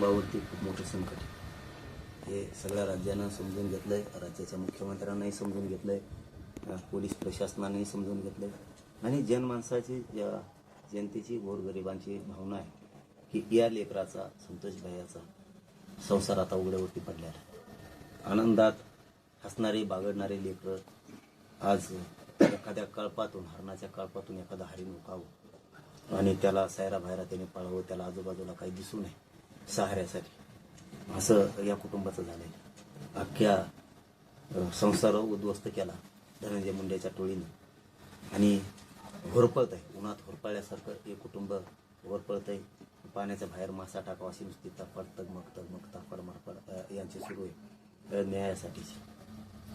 कुटुंबावरती खूप मोठं संकट हे सगळ्या राज्यानं समजून घेतलं आहे राज्याच्या मुख्यमंत्र्यांनाही समजून घेतलं आहे पोलीस प्रशासनानेही समजून घेतलं आहे आणि जनमानसाची जनतेची गोरगरिबांची भावना आहे की या लेकराचा संतोष भैयाचा संसार आता उघड्यावरती पडलेला आहे. आनंदात हसणारे बागडणारे लेकरं आज एखाद्या कळपातून हरणाच्या कळपातून एखादा हरिण उकावं हो. आणि त्याला सायरा बाहेरा त्याने पळावं त्याला आजूबाजूला काही दिसू नये. सहाऱ्यासाठी. असं या कुटुंबाचं झालंय. अख्ख्या संसार उद्ध्वस्त केला धनंजय मुंडेच्या टोळीनं. आणि होरपळत आहे उन्हात होरपळल्यासारखं हे कुटुंब होरपळत आहे पाण्याच्या बाहेर मासा टाकावा अशी नुसती तडफड तगमग तगमग तापड मरफड अ, यांची सुरू आहे. न्यायासाठीची.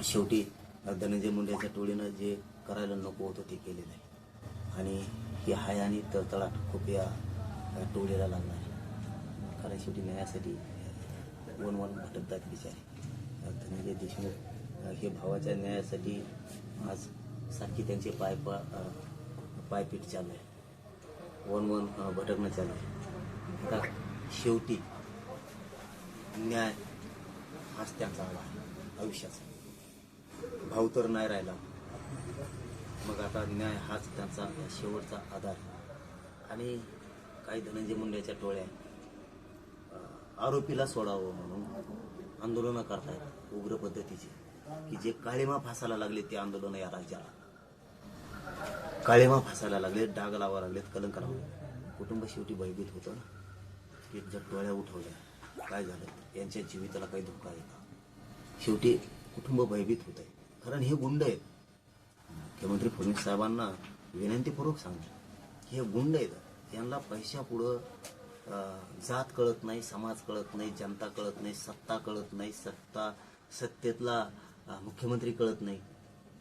शेवटी धनंजय मुंडेच्या टोळीनं जे करायला नको होतं ते केलेलं आहे. आणि ही हाय आणि तळतळाट खूप या टोळीला लागणार आहे. कारण शेवटी न्यायासाठी वन वन भटकतात बिचारे. धनंजय देशमुख हे भावाच्या न्यायासाठी आज सारखी त्यांचे पाय पा पायपीट चालू आहे. वन वन भटकणं चालू आहे. आता शेवटी न्याय हाच त्यांचा आला आहे आयुष्याचा. भाऊ तर नाही राहिला. मग आता न्याय हाच त्यांचा शेवटचा आधार. आहे. आणि काही धनंजय मुंडेच्या टोळ्या आरोपीला सोडावं म्हणून आंदोलनं करतायत उग्र पद्धतीची. की जे काळेमा फासायला लागले ते आंदोलन या राज्याला. काळेमा फासायला लागले डाग लावा लागलेत कलंक लावले कुटुंब शेवटी भयभीत होतं ना. की जर डोळ्या उठवल्या. काय झालं? यांच्या जीवितला काही धोका आहे का? शेवटी कुटुंब भयभीत होत आहे कारण हे गुंड आहेत. मुख्यमंत्री फडणवीस साहेबांना विनंतीपूर्वक सांगतो. हे गुंड आहेत. यांना पैशापुढं जात कळत नाही समाज कळत नाही जनता कळत नाही सत्ता कळत नाही सत्ता सत्तेतला मुख्यमंत्री कळत नाही.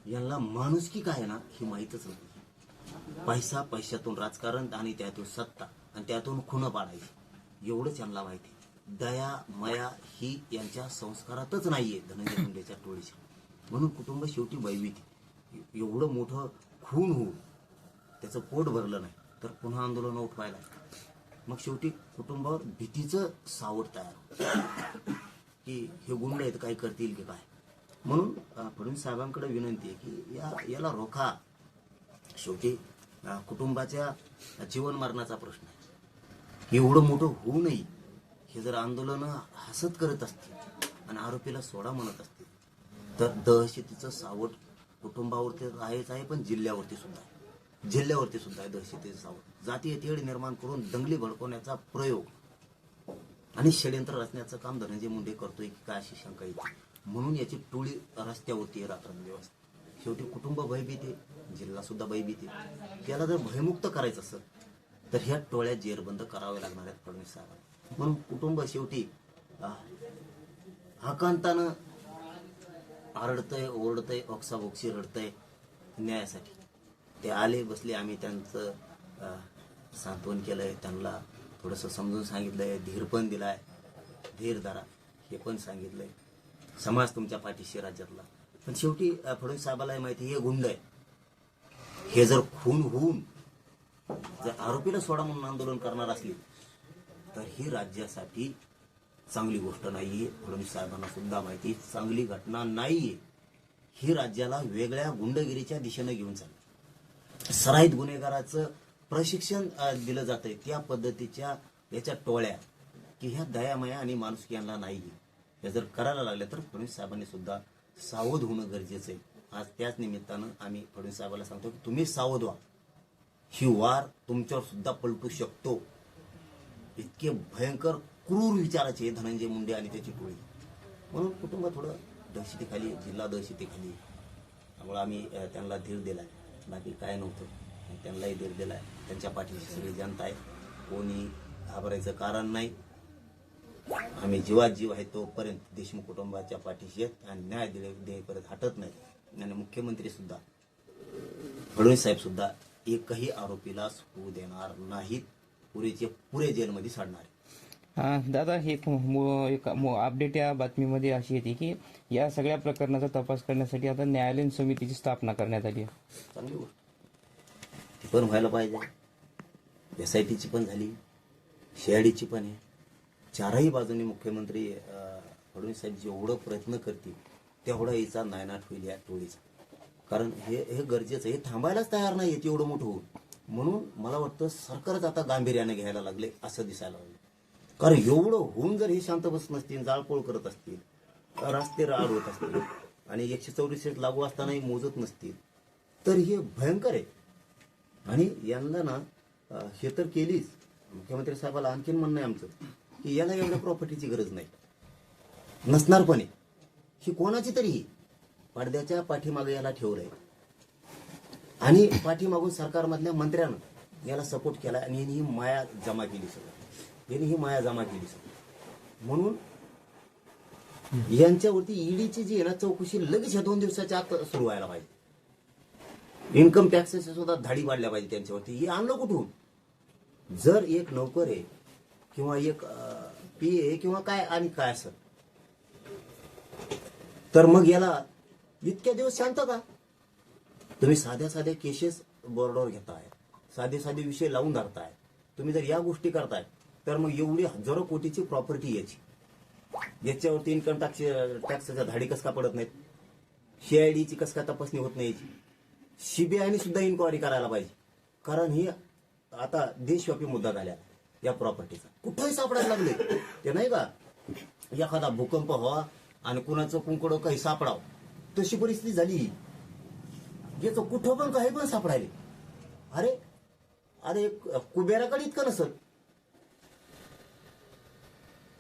यांना माणुसकी काय आहे ना ही माहीतच नाही. पैसा पैशातून राजकारण आणि त्यातून सत्ता आणि त्यातून खुणं पाडायची. एवढंच यांना माहिती दया मया ही यांच्या संस्कारातच नाहीये धनंजय मुंडेच्या टोळीच्या म्हणून कुटुंब शेवटी भयभीत एवढं मोठं खून होऊन त्याचं पोट भरलं नाही तर पुन्हा आंदोलन उठवायला मग शेवटी कुटुंबावर भीतीचं सावट तयार की हे गुंड आहेत काही करतील की काय? म्हणून फडणवीस साहेबांकडे विनंती आहे की या याला रोखा. शेवटी कुटुंबाच्या जीवन मरणाचा प्रश्न आहे. एवढं मोठं होऊ नये हे जर आंदोलन हसत करत असतील आणि आरोपीला सोडा म्हणत असतील तर दहशतीचं सावट कुटुंबावरती आहेच आहे पण जिल्ह्यावरती सुद्धा आहे. जिल्ह्यावरती सुद्धा आहे दहशतीचं सावट. जातीय तेढ निर्माण करून दंगली भडकवण्याचा प्रयोग आणि षडयंत्र रचण्याचं काम धनंजय मुंडे करतोय की काय अशी शंका येते. म्हणून याची टोळी रस्त्यावरती आहे रात्रंदिवस शेवटी कुटुंब भयभीते जिल्हा सुद्धा भयभीते त्याला जर भयमुक्त करायचं असेल तर ह्या टोळ्या जेरबंद कराव्या लागणार आहेत फडणवीस साहेबांना. म्हणून कुटुंब शेवटी हकांतानं आरडतंय ओरडतंय ओक्साबोक्सी रडतंय न्यायासाठी. ते आले बसले. आम्ही त्यांचं अं, सांत्वन केलंय. त्यांना थोडंसं समजून सांगितलंय. धीर पण दिलाय. धीर धरा हे पण सांगितलंय. समाज तुमच्या पाठीशी राज्यातला. पण शेवटी फडणवीस साहेबाला माहिती हे गुंड आहे. हे जर खून होऊन जर आरोपीला सोडा म्हणून आंदोलन करणार असली तर ही राज्यासाठी चांगली गोष्ट नाहीये. फडणवीस साहेबांना सुद्धा माहिती चांगली घटना नाहीये. ही राज्याला वेगळ्या गुंडगिरीच्या दिशेनं घेऊन चालली. सराईत गुन्हेगाराचं प्रशिक्षण दिलं दिलं जातंय. त्या पद्धतीच्या याच्या टोळ्या की ह्या दयामया आणि माणुसकी यांना नाही हे जर करायला लागल्या तर फडणवीस साहेबांनी सुद्धा सावध होणं गरजेचं आहे. आज त्याच निमित्तानं आम्ही फडणवीस साहेबाला सांगतो की तुम्ही सावध व्हा. ही वार तुमच्यावर सुद्धा पलटू शकतो. इतके भयंकर क्रूर विचाराचे धनंजय मुंडे आणि त्याची टोळी. म्हणून कुटुंब थोडं दहशतीखाली जिल्हा दहशतीखाली. त्यामुळे आम्ही त्यांना धीर दिलाय. बाकी काय नव्हतं. त्यांनाही धीर दिलाय. त्यांच्या पाठीशी सगळी जनता आहे. कोणी घाबरायचं कारण नाही. आम्ही जीवात जीव आहे तोपर्यंत देशमुख कुटुंबाच्या पाठीशी आहेत आणि न्याय दिले देईपर्यंत हटत नाही. आणि मुख्यमंत्री सुद्धा फडणवीस साहेब सुद्धा एकही आरोपीला होऊ देणार नाहीत. पुरेचे पुरे जेलमध्ये साडणार दादा हे एक एक अपडेट या बातमीमध्ये अशी येते की या सगळ्या प्रकरणाचा तपास करण्यासाठी आता न्यायालयीन समितीची स्थापना करण्यात आली आहे. ती पण व्हायला पाहिजे. एस आय टीची पण झाली. सीआयडीची पण आहे. चारही बाजूनी मुख्यमंत्री फडणवीस साहेब जेवढं प्रयत्न करतील तेवढा हिचा नायनाट होईल या टोळीचा. कारण हे हे गरजेचं आहे. हे थांबायलाच तयार नाही येते एवढं मोठं होऊन. म्हणून मला वाटतं सरकारच आता गांभीर्याने घ्यायला लागले असं दिसायला लागलं. कारण एवढं होऊन जर हे शांत बसत नसतील जाळपोळ करत असतील रस्ते राड होत असतील आणि एकशे चौवेचाळीस लागू असतानाही मोजत नसतील तर हे भयंकर आहे. आणि यांना ना हे तर केलीच. मुख्यमंत्री साहेबाला आणखीन म्हणणं आहे आमचं की याला एवढ्या प्रॉपर्टीची गरज नाही. नसणार पण आहे ही कोणाची तरी पडद्याच्या पाठीमागे याला ठेवलंय. आणि पाठीमागून सरकारमधल्या मंत्र्यानं याला सपोर्ट केला आणि ही माया जमा केली सगळं. यांनी ही माया जमा केली सगळं. म्हणून यांच्यावरती ईडीची जी आहे ना चौकशी लगेच या दोन दिवसाच्या आत सुरू व्हायला पाहिजे. इन्कम टॅक्सेस सुद्धा धाडी वाढल्या पाहिजे त्यांच्यावरती. हे आणलं कुठून? जर एक नोकर आहे किंवा एक पी ए किंवा काय आणि काय असं तर मग याला इतक्या दिवस शांत का? तुम्ही साध्या साध्या केसेस बोर्डवर घेताय. साधे साधे विषय लावून धरताय. तुम्ही जर या गोष्टी करताय तर मग एवढी हजारो कोटीची प्रॉपर्टी याची. याच्यावरती इन्कम टॅक्स टॅक्सच्या धाडी कस का पडत नाहीत? सीआयडीची कसका तपासणी होत नाही याची? सीबीआयने सुद्धा इन्क्वायरी करायला पाहिजे. कारण ही आता देशव्यापी मुद्दा झाल्या या प्रॉपर्टीचा कुठंही सापडायला लागले. ते नाही का? एखादा भूकंप व्हावा आणि कुणाचं कुंकडं काही सापडावं. तशी परिस्थिती झाली. ही. याचं कुठं पण काही पण सापडायले. अरे अरे कुबेराकडे इतकं नसत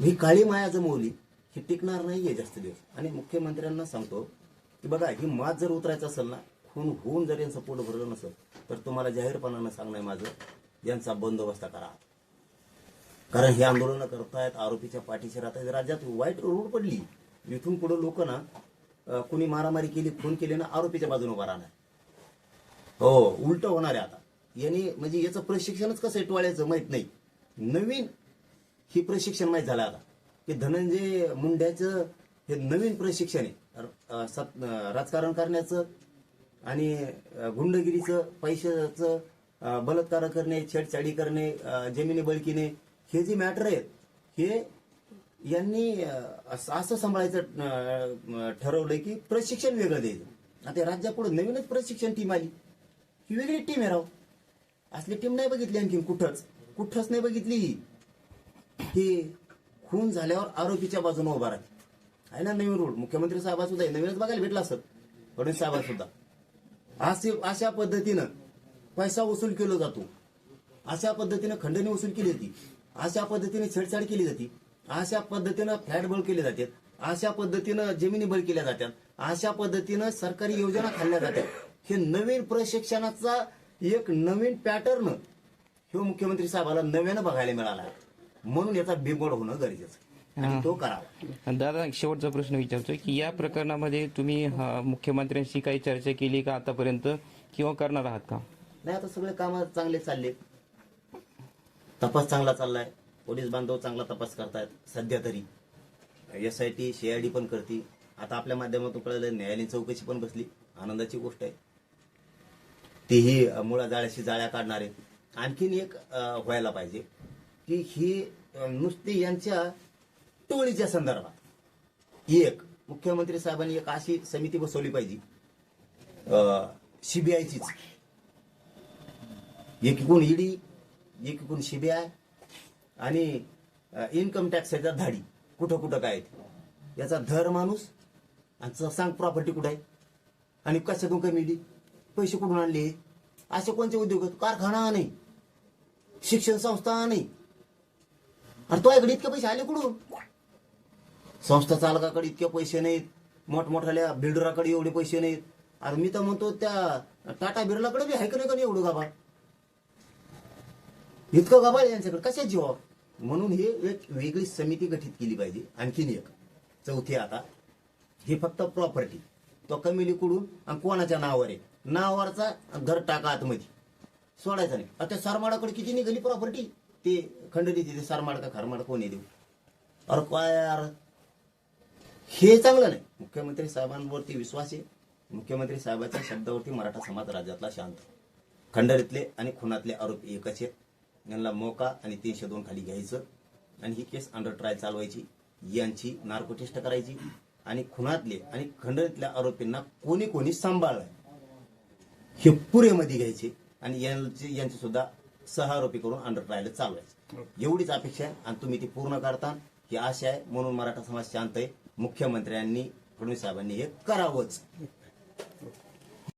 ही काळी माया जमवली ही टिकणार नाहीये जास्त दिवस. आणि मुख्यमंत्र्यांना सांगतो की बघा ही मात जर उतरायचं असेल ना खून होऊन जर यांचं पोट भरलं नसेल तर तुम्हाला जाहीरपणानं सांगणं आहे माझं यांचा बंदोबस्त करा. कारण हे आंदोलन करतायत आरोपीच्या पाठीशी राहतायत. राज्यात वाईट रोड पडली. इथून पुढे लोक ना कुणी मारामारी केली खून केली ना आरोपीच्या बाजूने उभा राहणार. हो उलट होणार आहे आता. यांनी म्हणजे याचं प्रशिक्षणच कसं टोळायचं टोळ्याचं माहीत नाही. नवीन ही प्रशिक्षण माहीत झालं आता. की धनंजय मुंड्याचं हे नवीन प्रशिक्षण आहे. राजकारण करण्याचं आणि गुंडगिरीचं पैशाचं बलात्कार करणे छेडछाडी करणे जमिनी बळकीने हे जे मॅटर आहेत हे यांनी असं असं सांभाळायचं ठरवलं ठरवलंय की प्रशिक्षण वेगळं द्यायचं. आता राज्यापुढे नवीनच प्रशिक्षण टीम आली. ही वेगळी टीम आहे राव. असली टीम नाही बघितली आणखी कुठंच. कुठंच नाही बघितली ही. ही खून झाल्यावर आरोपीच्या बाजूने उभा राहते. आहे ना नवीन रोड मुख्यमंत्री साहेबा सुद्धा नवीनच बघायला भेटला असत. फडणवीस साहेबा सुद्धा असे अशा पद्धतीनं पैसा वसूल केला जातो. अशा पद्धतीनं खंडणी वसूल केली जाते. अशा पद्धतीने छेडछाड केली जाते. अशा पद्धतीनं फ्लॅट बळ केले जातात अशा पद्धतीनं जमिनी बळ केल्या जातात. अशा पद्धतीनं सरकारी योजना खाल्ल्या जातात. हे नवीन प्रशिक्षणाचा एक नवीन पॅटर्न हे मुख्यमंत्री साहेबाला नव्यानं बघायला मिळाला आहे. म्हणून याचा बिघड होणं गरजेचं. आणि तो करावा. दादा शेवटचा प्रश्न विचारतोय की या प्रकरणामध्ये तुम्ही मुख्यमंत्र्यांशी काही चर्चा केली का आतापर्यंत? किंवा करणार आहात का? नाही आता सगळे काम चांगले चालले तपास चांगला चाललाय. पोलीस बांधव चांगला तपास करतायत सध्या तरी. एस आय टी सीआयडी पण करते आता आपल्या माध्यमातून कळलं न्यायालयीन चौकशी पण बसली. आनंदाची गोष्ट आहे. तीही अ, मुळा जाळ्याशी जाळ्या काढणार. आहे आणखीन एक अ, व्हायला पाहिजे. की ही नुसती यांच्या टोळीच्या संदर्भात. एक मुख्यमंत्री साहेबांनी एक अशी समिती बसवली पाहिजे. सीबीआयचीच एकीकडून ईडी एकीकडून सीबीआय आणि इन्कम टॅक्स याचा धाडी कुठं कुठं काय आहे याचा धर माणूस आणि सांग प्रॉपर्टी कुठं आहे? आणि कशातून कमी मिळली पैसे कुठून आणले? असे कोणते उद्योग कारखाना नाही. शिक्षण संस्था नाही. आणि तुझ्याकडे इतके पैसे आले कुठून? संस्था चालकाकडे इतके पैसे नाहीत. मोठमोठ्याल्या बिल्डराकडे एवढे पैसे नाहीत. अरे मी तर म्हणतो त्या टाटा बिर्लाकडे बी आहे का नाही का नाही एवढं गाभा इतकं गाभाळ यांच्याकडे. कशा जीवा म्हणून हे एक वेगळी समिती गठीत केली पाहिजे. आणखीन एक. चौथी आता. ही फक्त प्रॉपर्टी तो कमी लिकडून आणि कोणाच्या नावावर आहे? नावावरचा घर टाका आतमध्ये. सोडायचा नाही. आता सरमाडाकडे किती निघाली प्रॉपर्टी ते खंडणी ते सारमाड का खारमाड कोणी देऊ अरे काय यार? हे चांगलं नाही. मुख्यमंत्री साहेबांवरती विश्वास आहे. मुख्यमंत्री साहेबांच्या शब्दावरती मराठा समाज राज्यातला शांत. खंडरीतले आणि खुनातले आरोपी एकच आहेत. यांना मोका आणि तीनशे दोन खाली घ्यायचं. आणि ही केस अंडर ट्रायल चालवायची. यांची नार्को टेस्ट करायची. आणि खुनातले आणि खंडणीतल्या आरोपींना कोणी कोणी सांभाळलं हे पुरेमध्ये घ्यायचे. आणि यांचे यांचे सुद्धा सहआरोपी करून अंडर ट्रायल चालवायचे. एवढीच अपेक्षा आहे आणि तुम्ही ती पूर्ण करता ही आशा आहे म्हणून मराठा समाज शांत आहे. मुख्यमंत्र्यांनी फडणवीस साहेबांनी हे करावंच.